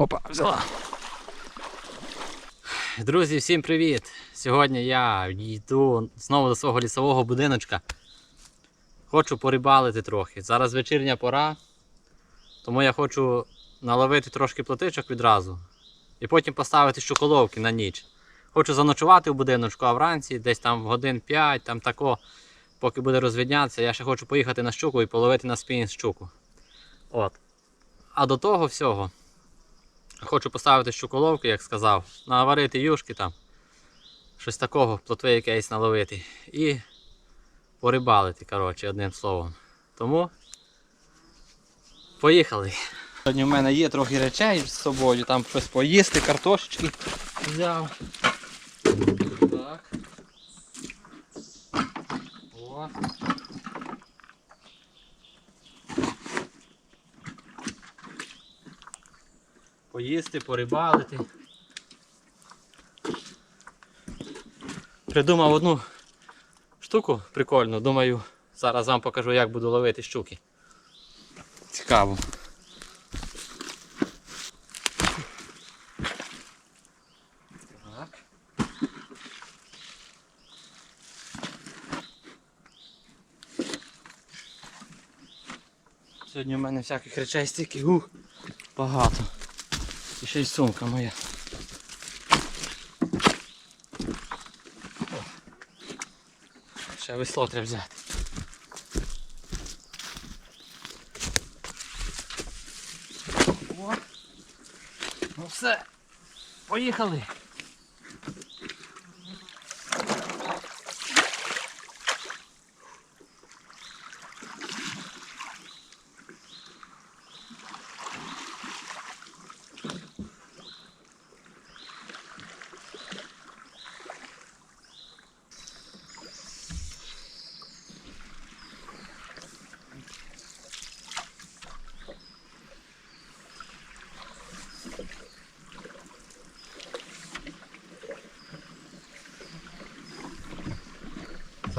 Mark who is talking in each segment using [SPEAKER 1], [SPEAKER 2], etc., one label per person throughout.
[SPEAKER 1] Опа, взяла. Друзі, всім привіт! Сьогодні я йду знову до свого лісового будиночка. Хочу порибалити трохи. Зараз вечірня пора, тому я хочу наловити трошки плотичок відразу і потім поставити щуколовки на ніч. Хочу заночувати в будиночку, а вранці десь там в годин 5, там тако, поки буде розвіднятися, я ще хочу поїхати на щуку і половити на спінінг щуку. От. А до того всього хочу поставити щуколовки, як сказав, наварити юшки там, щось такого, плотви якесь наловити. І порибалити, коротше, одним словом. Тому поїхали. Сьогодні в мене є трохи речей з собою, там щось поїсти, картошечки взяв. Так. О. Поїсти, порибалити. Придумав одну штуку прикольну, думаю, зараз вам покажу, як буду ловити щуки. Цікаво. Сьогодні у мене всяких речей стільки ух, багато. І ще й сумка моя. Ще весло треба взяти. О. Ну все, поїхали.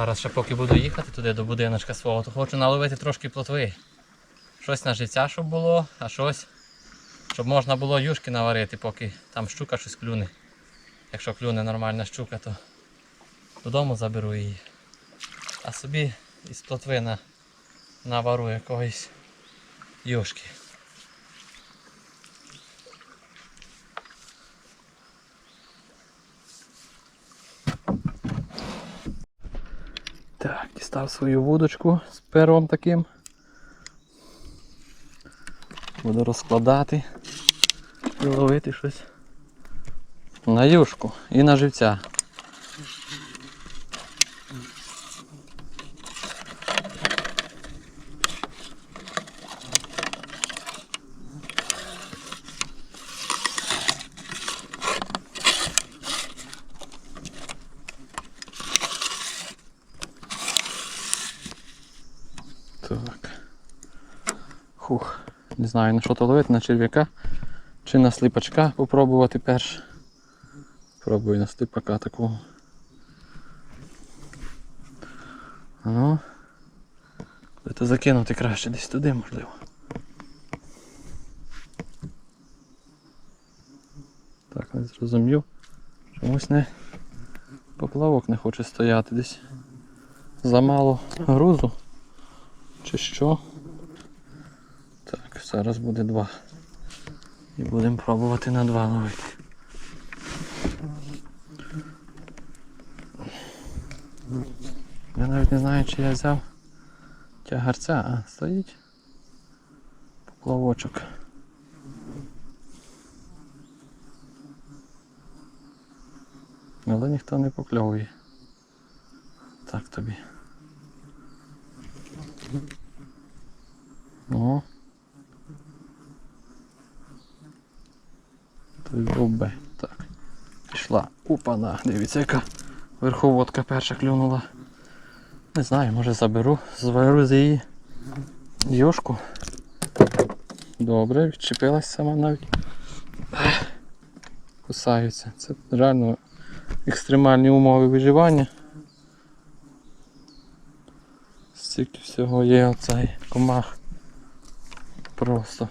[SPEAKER 1] Зараз ще поки буду їхати туди до будиночка свого, то хочу наловити трошки плотви. Щось на життя, щоб було, а щось, щоб можна було юшки наварити, поки там щука щось клюне. Якщо клюне нормальна щука, то додому заберу її. А собі із плотви на, навару якоїсь юшки. Так, дістав свою вудочку з пером таким. Буду розкладати і ловити щось на юшку і на живця. Так. Хух. Не знаю на що то ловити, на черв'яка чи на слипачка попробувати перш. Пробую на слипака такого. Ну. Куди то закинути краще десь туди можливо. Так, не зрозумів. Чомусь не поплавок не хоче стояти десь. Замало грузу. Чи що? Так, зараз буде два. І будемо пробувати на два ловити. Я навіть не знаю, чи я взяв тягарця, а стоїть поплавочок. Але ніхто не покльовує. Так тобі. О. Той Б. Так. Пішла. Опана. Дивіться, яка верховодка перша клюнула. Не знаю, може заберу, зварю з її йошку. Добре, відчепилась сама навіть. Кусаються. Це реально екстремальні умови виживання. Стільки всього є оцей комах. Просто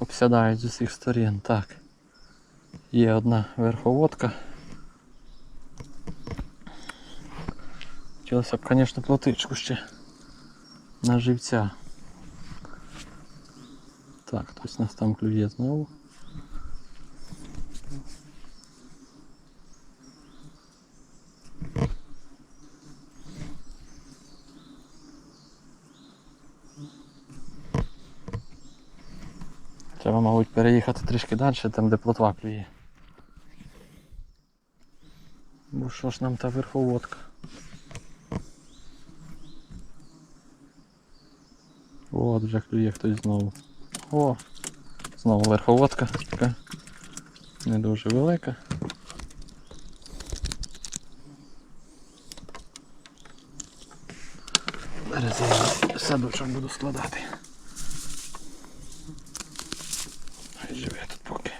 [SPEAKER 1] обсядають з усіх сторін. Так. Є одна верховодка. Хотілося б, звісно, плотичку ще на живця. Так, хтось нас там клює знову. Треба, мабуть, переїхати трішки далі, там де плотва клює. Бо що ж нам та верховодка? От вже клює хтось знову. О! Знову верховодка така. Не дуже велика. Зараз я садочок буду складати. Хай живе тут поки.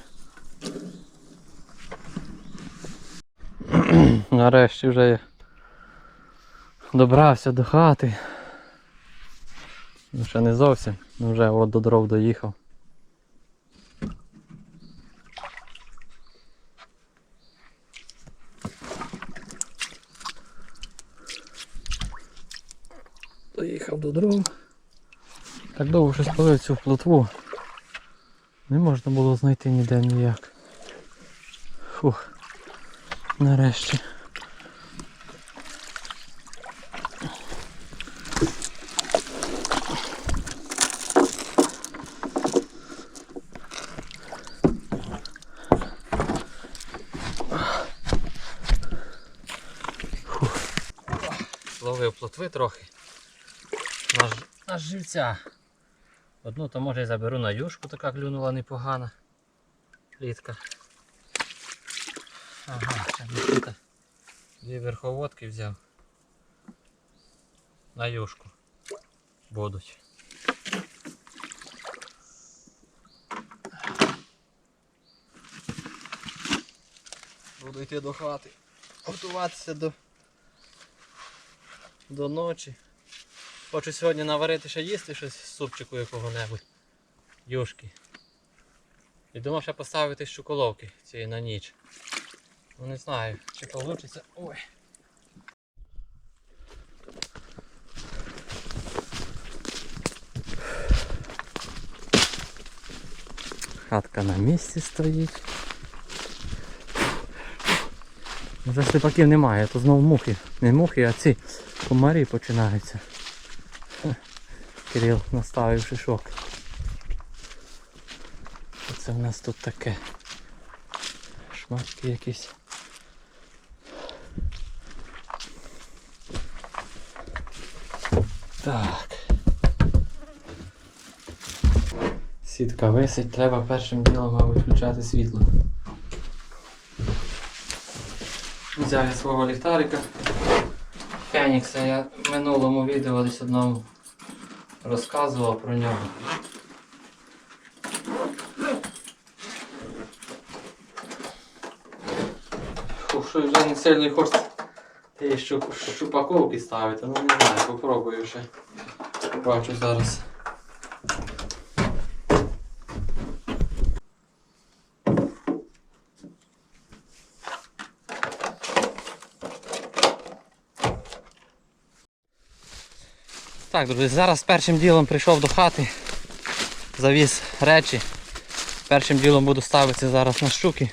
[SPEAKER 1] Нарешті вже я добрався до хати. Ну ще не зовсім, ну вже от до дров доїхав. Доїхав до дров. Так довго щось палив цю плотву. Не можна було знайти ніде ніяк. Фух. Нарешті. Плотви трохи. На, ж- на живця. Одну то може і заберу на юшку, така клюнула непогана. Плітка. Ага, тут дві верховодки взяв. На юшку. Будуть. Буду йти до хати. Готуватися до, до ночі. Хочу сьогодні наварити ще їсти щось з супчику якого-небудь. Юшки. І думав ще поставити щуколовки цієї на ніч. Ну не знаю, чи вийде. Ой. Хатка на місці стоїть. Вже сліпаків немає, то знову мухи. Не мухи, а ці комарі починаються. Кирил наставив шишок. Оце в нас тут таке. Шматки якісь. Так. Сітка висить, треба першим ділом, мабуть, включати світло. Взяв свого ліхтарика. Фенікса я в минулому відео десь одному розказував про нього. Що вже не сильно хочеться тієї щуп- щупаковки ставити, ну не знаю, попробую ще. Побачу зараз. Так, друзі, зараз першим ділом прийшов до хати, завіз речі. Першим ділом буду ставити зараз на щуки,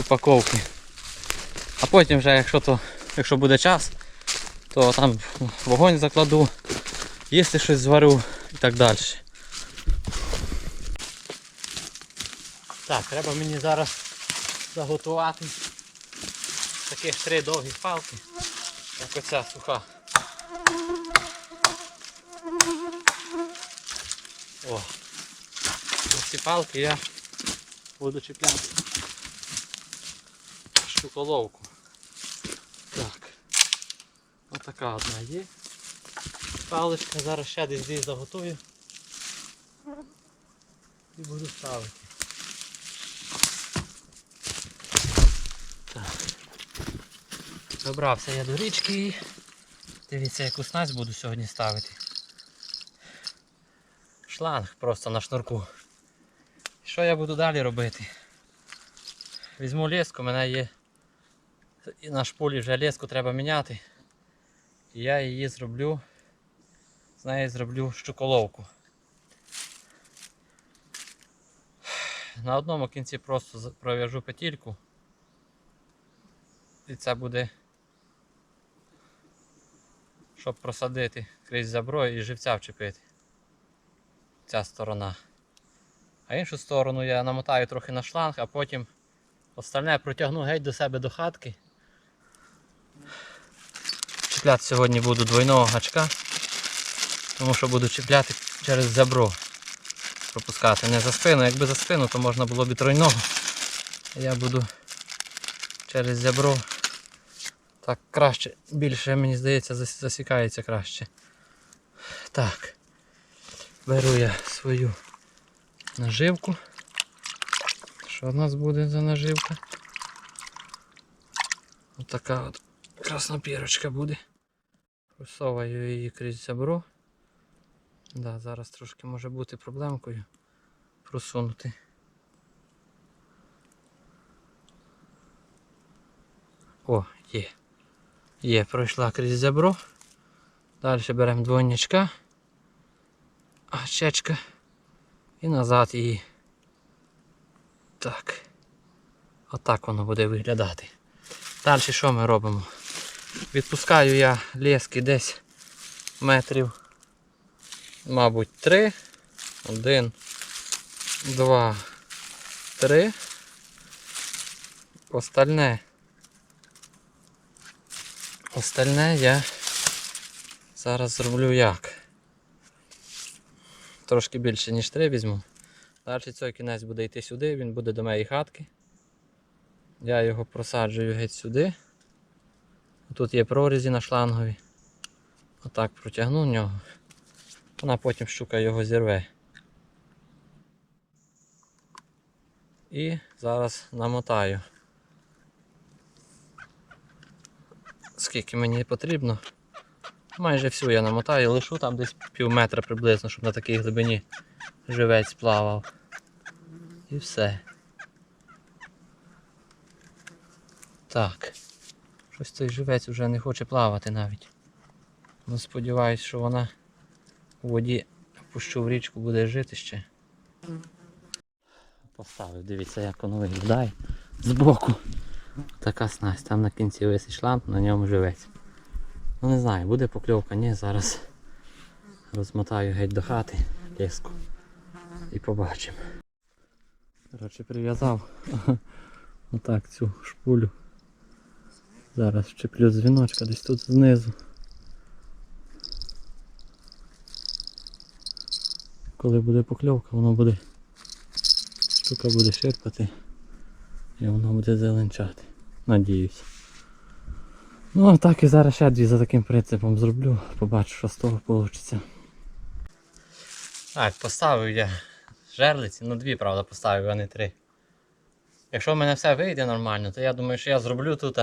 [SPEAKER 1] упаковки. А потім вже, якщо то, якщо буде час, то там вогонь закладу, їсти щось зварю і так далі. Так, треба мені зараз заготувати таких три довгі палки, як оця суха. О, на ці палки я буду чіпляти щуколовку. Так. Отака одна є. Паличка, зараз ще десь десь заготую. І буду ставити. Так. Добрався я до річки. Дивіться, яку снасть буду сьогодні ставити шланг просто на шнурку. Що я буду далі робити? Візьму леску, у мене є на шпулі вже леску треба міняти. І я її зроблю, з неї зроблю щуколовку. На одному кінці просто пров'яжу петельку. І це буде, щоб просадити крізь забро і живця вчепити. Ця сторона. А іншу сторону я намотаю трохи на шланг, а потім остальне протягну геть до себе до хатки. Чіпляти сьогодні буду двойного гачка, тому що буду чіпляти через забро. Пропускати не за спину. Якби за спину, то можна було б і тройного. Я буду через зябро. Так краще, більше, мені здається, засікається краще. Так. Беру я свою наживку. Що в нас буде за наживка? Отака от краснопірочка буде. Просовую її крізь зябро. Да, зараз трошки може бути проблемкою просунути. О, є. Є, пройшла крізь зябро. Далі беремо двойничка, гачечка і назад її. Так. Отак воно буде виглядати. Далі що ми робимо? Відпускаю я лески десь метрів, мабуть, три. Один, два, три. Остальне. Остальне я зараз зроблю як. Трошки більше, ніж три візьму. Далі цей кінець буде йти сюди, він буде до моєї хатки. Я його просаджую геть сюди. Тут є прорізі на шлангові. Отак протягну нього. Вона потім щука його зірве. І зараз намотаю. Скільки мені потрібно. Майже всю я намотаю, лишу там десь пів метра приблизно, щоб на такій глибині живець плавав. І все. Так. Щось цей живець вже не хоче плавати навіть. Ну сподіваюсь, що вона у воді пущу в річку буде жити ще. Поставив, дивіться, як воно виглядає. Збоку. Така снасть, там на кінці висить шланг, на ньому живець. Ну не знаю, буде покльовка, ні, зараз розмотаю геть до хати леску і побачимо. Коротше, прив'язав отак цю шпулю. Зараз вчеплю дзвіночка десь тут знизу. Коли буде покльовка, воно буде штука буде ширпати і воно буде зеленчати. Надіюсь. Ну так і зараз ще дві за таким принципом зроблю, побачу, що з того вийде. Так, поставив я жерлиці, ну дві, правда, поставив, а не три. Якщо в мене все вийде нормально, то я думаю, що я зроблю тут.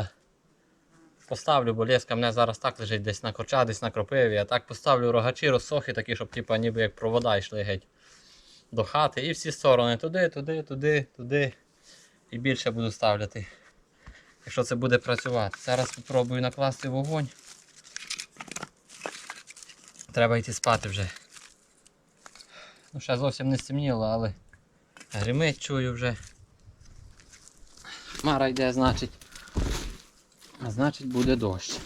[SPEAKER 1] Поставлю, бо леска мене зараз так лежить десь на корча, десь на кропиві. А так поставлю рогачі, розсохи такі, щоб типа, ніби як провода йшли геть до хати. І всі сторони туди, туди, туди, туди. І більше буду ставляти. Якщо це буде працювати. Зараз спробую накласти вогонь. Треба йти спати вже. Ну, ще зовсім не стемніло, але гримить чую вже. Мара йде, значить. А значить буде дощ.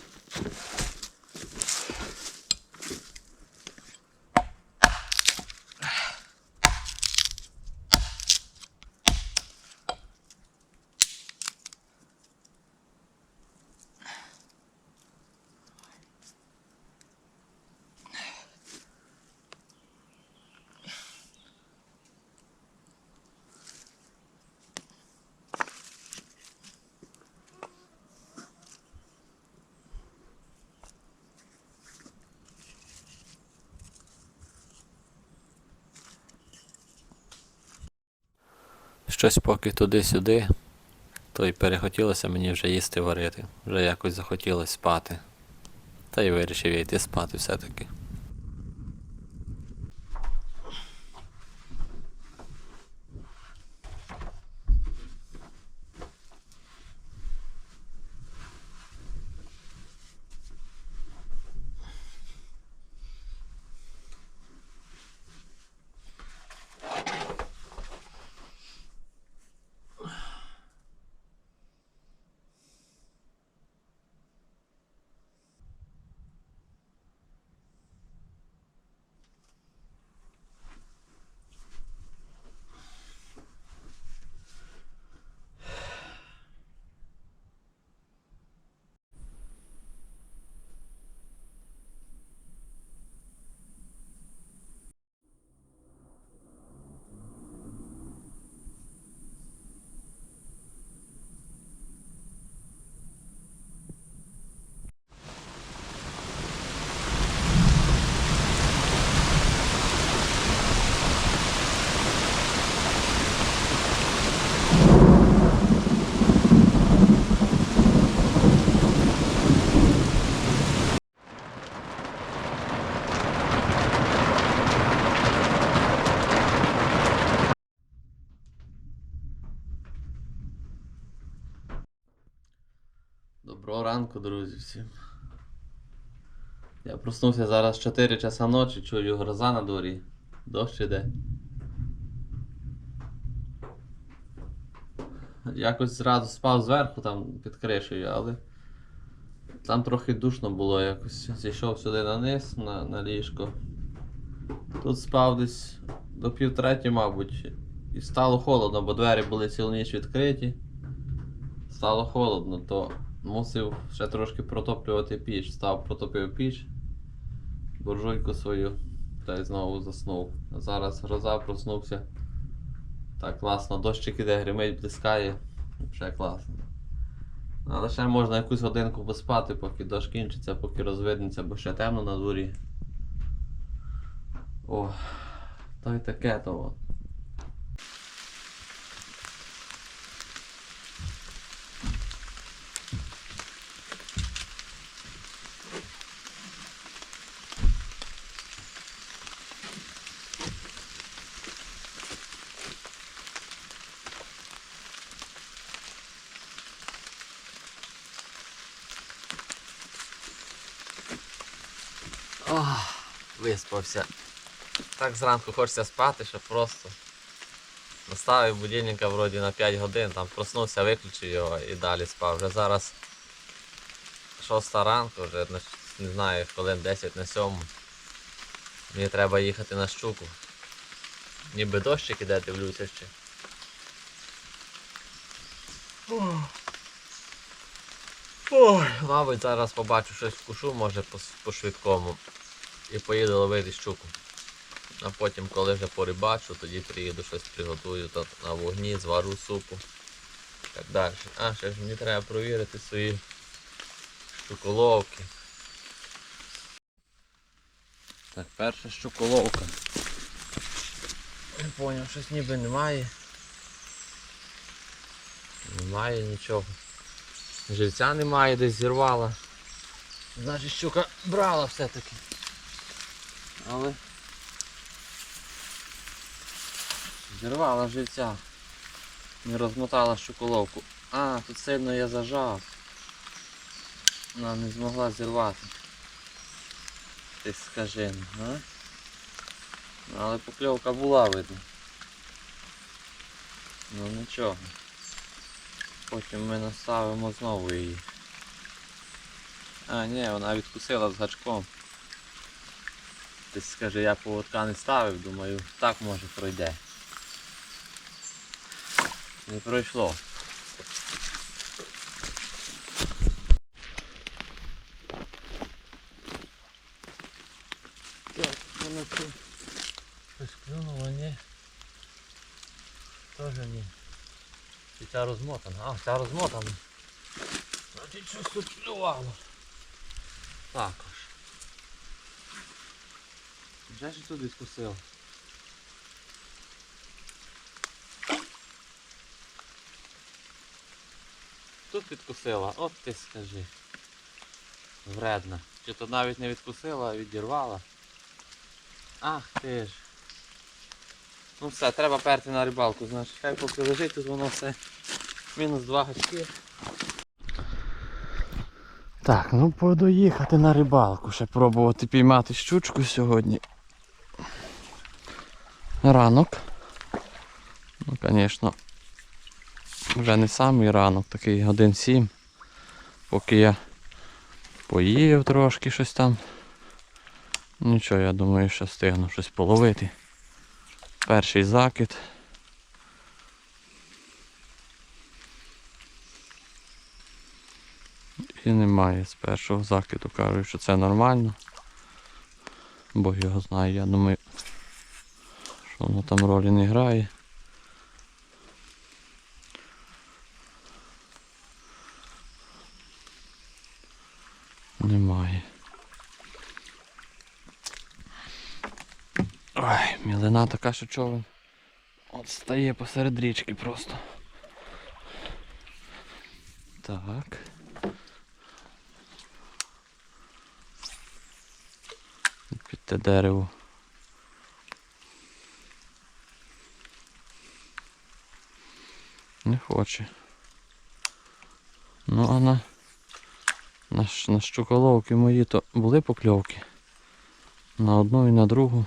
[SPEAKER 1] Щось поки туди-сюди, то й перехотілося мені вже їсти варити. Вже якось захотілося спати. Та й вирішив я йти спати все-таки. Доброго ранку, друзі, всім. Я проснувся зараз 4 часа ночі, чую гроза на дворі. Дощ іде. Якось зразу спав зверху там під кришею, але там трохи душно було якось. Зійшов сюди на низ, на, на ліжко. Тут спав десь до півтреті, мабуть. І стало холодно, бо двері були цілу ніч відкриті. Стало холодно, то мусив ще трошки протоплювати піч. Став, протопив піч, буржуйку свою, та й знову заснув. Зараз гроза проснувся. Так класно, дощик іде, гримить, блискає. Ще класно. Але ще можна якусь годинку поспати, поки дощ кінчиться, поки розвиднеться, бо ще темно на дворі. О, то й таке то. от. Ох, виспався. Так зранку хочеться спати, що просто наставив будильника вроді на 5 годин, там проснувся, виключив його і далі спав. Вже зараз 6 ранку, вже не, знаю, хвилин 10 на 7. Мені треба їхати на щуку. Ніби дощик іде, дивлюся ще. Ой, мабуть, зараз побачу щось вкушу, може по, по швидкому. І поїду ловити щуку. А потім, коли вже порибачу, тоді приїду щось приготую то на вогні, звару супу. Так далі. А, ще ж мені треба провірити свої щуколовки. Так, перша щуколовка. Не поняв, щось ніби немає. Немає нічого. Живця немає, десь зірвала. Значить щука брала все-таки. Але зірвала живця. Не розмотала щуколовку. А, тут сильно я зажав. Вона не змогла зірвати. Ти скажи, а? Але покльовка була видно. Ну нічого. Потім ми наставимо знову її. А, ні, вона відкусила з гачком. Ти скаже, я поводка не ставив, думаю, так може пройде. Не пройшло. Так, воно тут щось клюнуло, ні? Тоже ні. Чи ця розмотана? А, ця розмотана. Значить щось тут клювало. Також. Вже ж тут відкусив. Тут відкусила, от ти скажи. Вредна. Чи то навіть не відкусила, а відірвала. Ах ти ж. Ну все, треба перти на рибалку, значить. Хай поки лежить, тут воно все. Мінус два гачки. Так, ну буду їхати на рибалку, ще пробувати піймати щучку сьогодні. Ранок. Ну, звісно, вже не самий ранок, такий годин сім. Поки я поїв трошки щось там. Нічого, я думаю, що встигну щось половити. Перший закид. І немає з першого закиду. Кажуть, що це нормально. Бог його знає, я думаю, що воно там ролі не грає. Немає. Ой, мілина така, що човен. От стає посеред річки просто. Так. Під те дерево. Не хоче. Ну а на На, на щуколовки мої то були покльовки. На одну і на другу.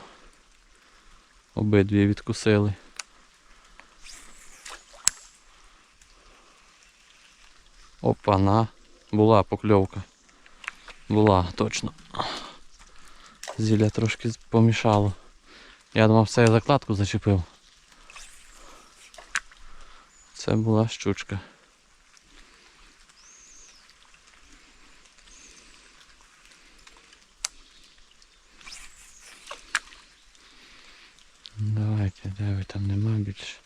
[SPEAKER 1] Обидві відкусили. Опана. Була покльовка. Була, точно. Зілля трошки помішало. Я думав, це я закладку зачепив. Це була щучка. Давайте, де ви там нема більше.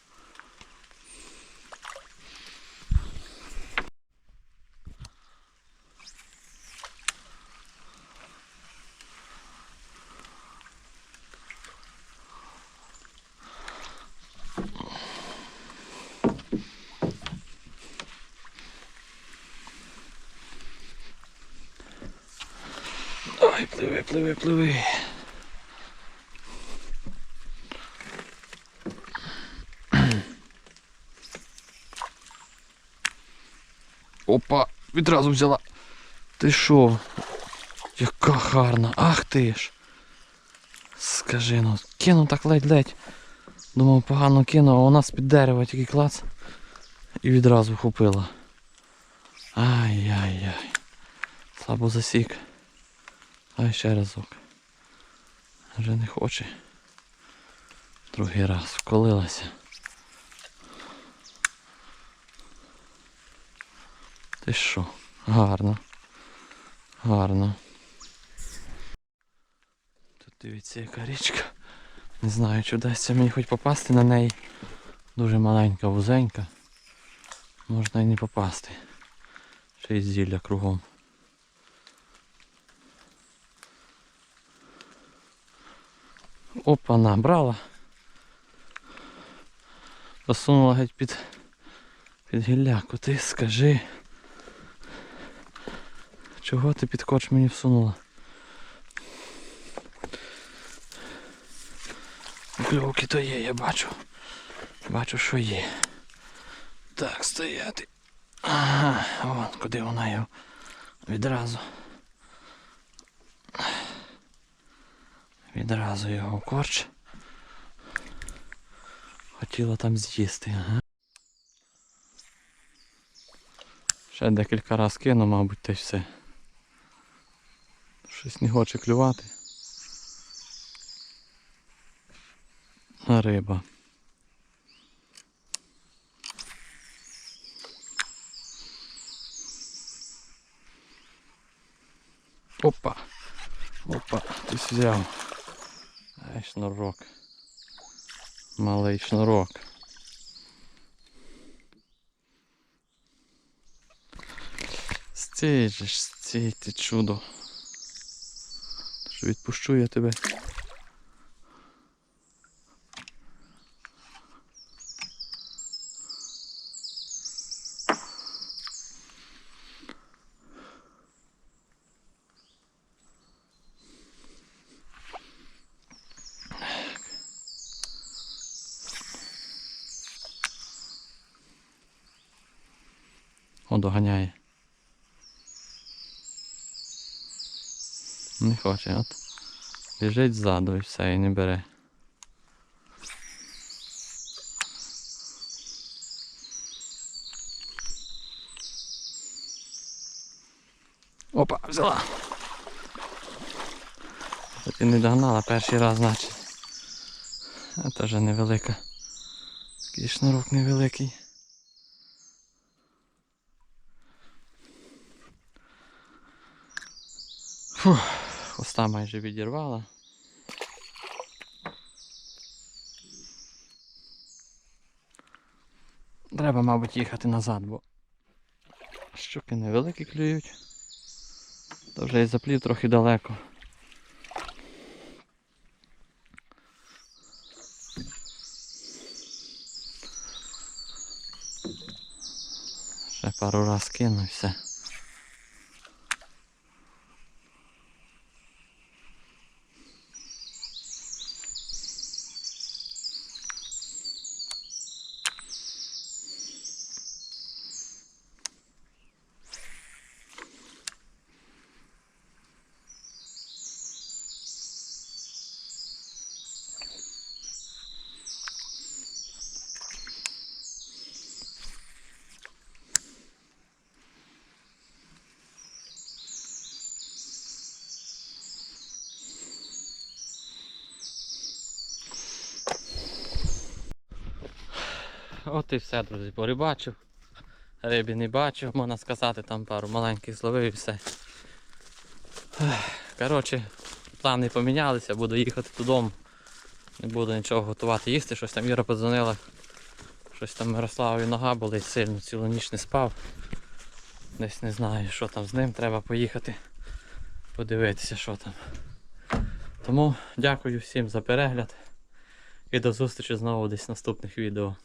[SPEAKER 1] Ой, пливи, пливи, пливи. Опа, відразу взяла. Ти що? Яка гарна, ах ти ж. Скажи ну, кинув так ледь-ледь. Думав, погано кинув, а вона з-під дерева тільки клац. І відразу вхопила. Ай-яй-яй. Слабо засік. Ай ще разок. Вже не хоче. Другий раз вколилася. Ти що? Гарно. Гарно. Тут дивіться яка річка. Не знаю, чи вдасться мені хоч попасти на неї. Дуже маленька, вузенька. Можна і не попасти. Ще й зілля кругом. Опа, набрала. Засунула геть під, під гілляку. Ти скажи. Чого ти під коч мені всунула? Кльовки то є, я бачу. Бачу, що є. Так, стояти. Ага, вон куди вона його відразу. Відразу його корч. Хотіла там з'їсти, ага. Ще декілька разів кину, мабуть, та все. Щось не хоче клювати. А риба. Опа. Опа, ти взяв. Ай, шнурок. Малий шнурок. Стій же стій ти чудо. Відпущу я тебе. О, доганяє. Не хоче, от. Біжить ззаду і все, і не бере. Опа, взяла. І не догнала перший раз, значить. А теж невелика. Такий шнурок невеликий. Фух, хвоста майже відірвала. Треба, мабуть, їхати назад, бо щуки невеликі клюють. То вже і заплів трохи далеко. Ще пару раз кину і все. От і все, друзі, порибачив. Риби не бачив, можна сказати, там пару маленьких зловив і все. Коротше, плани помінялися, буду їхати додому. Не буду нічого готувати їсти, щось там Іра подзвонила. Щось там Мирославові нога болить сильно, цілу ніч не спав. Десь не знаю, що там з ним, треба поїхати подивитися, що там. Тому дякую всім за перегляд і до зустрічі знову десь в наступних відео.